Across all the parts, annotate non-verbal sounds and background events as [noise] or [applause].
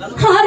好 [laughs]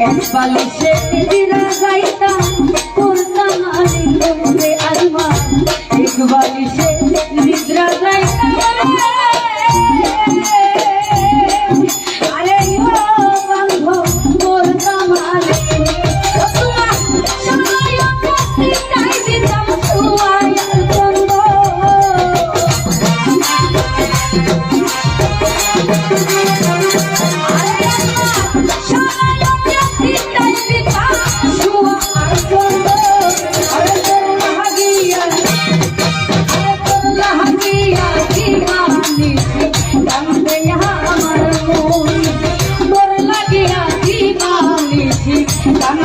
বালিশে পিঞ্জিরা গাইতাম করতাম আমি তোমরে আলমা এক বালিশে নিদ্রা গাইতাম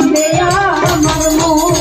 কান্দে আমার মন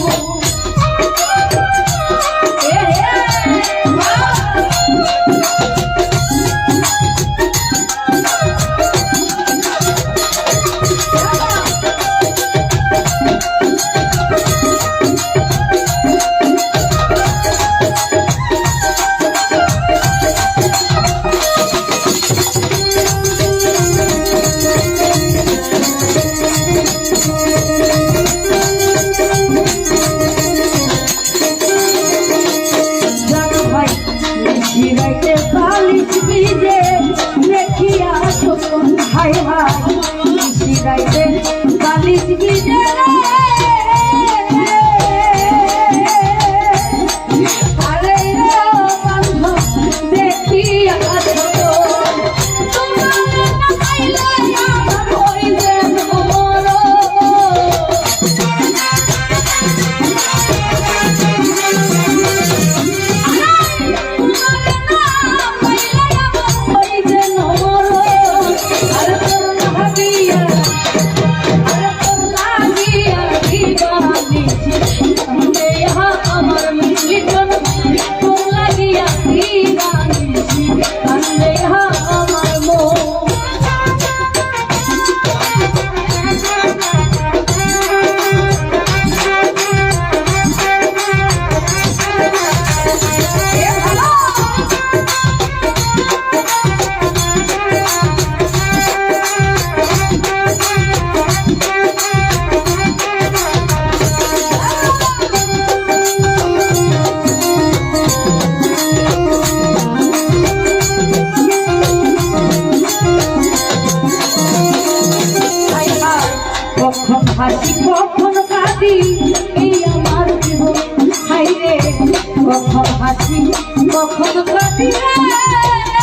কখন হাসি কখন কাঁদিবে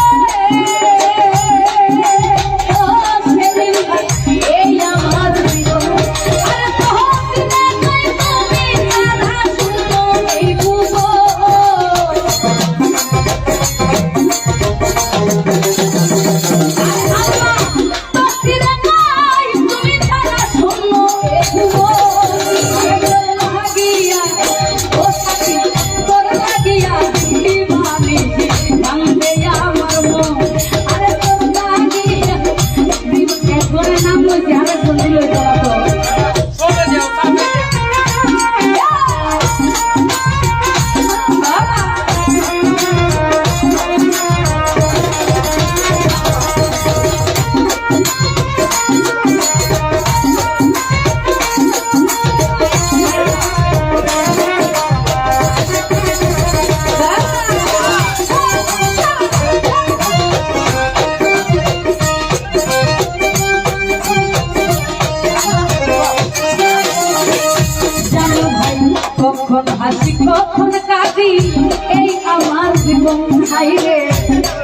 মন খাইলে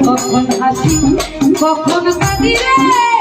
কখন হাসি কখন কাঁদিলে?